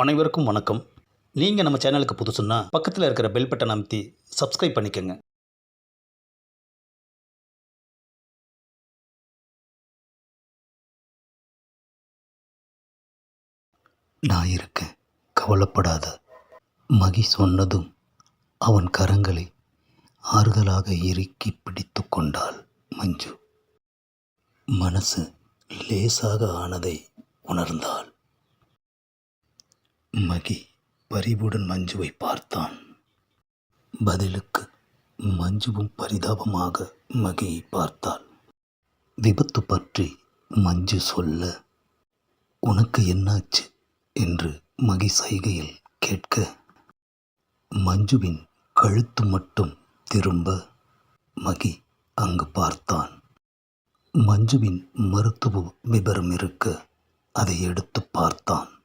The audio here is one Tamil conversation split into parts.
அனைவருக்கும் வணக்கம். நீங்கள் நம்ம சேனலுக்கு புதுசுன்னா பக்கத்தில் இருக்கிற பெல் பட்டன் அமைத்தி சப்ஸ்கிரைப் பண்ணிக்கோங்க. நான் இருக்கேன் கவலைப்படாத. மகி சொன்னதும் அவன் கரங்களை ஆறுதலாக இறுக்கி பிடித்து கொண்டாள் மஞ்சு. மனசு லேசாக ஆனதை உணர்ந்தாள். மகி பரிவுடன் மஞ்சுவை பார்த்தான். பதிலுக்கு மஞ்சுவும் பரிதாபமாக மகியை பார்த்தாள். விபத்து பற்றி மஞ்சு சொல்ல உனக்கு என்னாச்சு? என்று மகி சைகையில் கேட்க மஞ்சுவின் கழுத்து மட்டும் திரும்ப மகி அங்கு பார்த்தான். மஞ்சுவின் மருத்துவ விபரம் இருக்க அதை எடுத்து பார்த்தான்.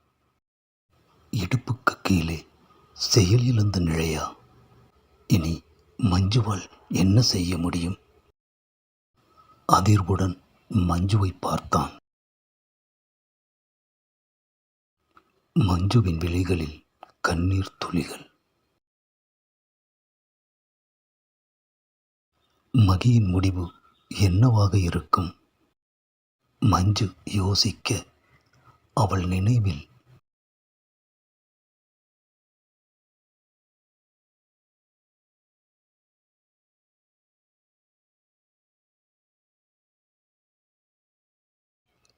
இடுப்புக்கு கீழே செயலிழந்த நிழையா? இனி மஞ்சுவால் என்ன செய்ய முடியும்? அதிர்வுடன் மஞ்சுவை பார்த்தான். மஞ்சுவின் விழிகளில் கண்ணீர் துளிகள். மகியின் முடிவு என்னவாக இருக்கும்? மஞ்சு யோசிக்க அவள் நினைவில்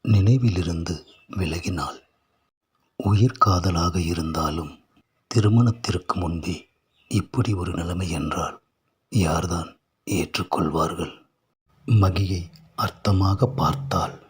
நினைவிலிருந்து விலகினாள். உயிர் காதலாக இருந்தாலும் திருமணத்திற்கு முன்பே இப்படி ஒரு நிலைமை என்றால் யார்தான் ஏற்றுக்கொள்வார்கள்? மகியை அர்த்தமாக பார்த்தால்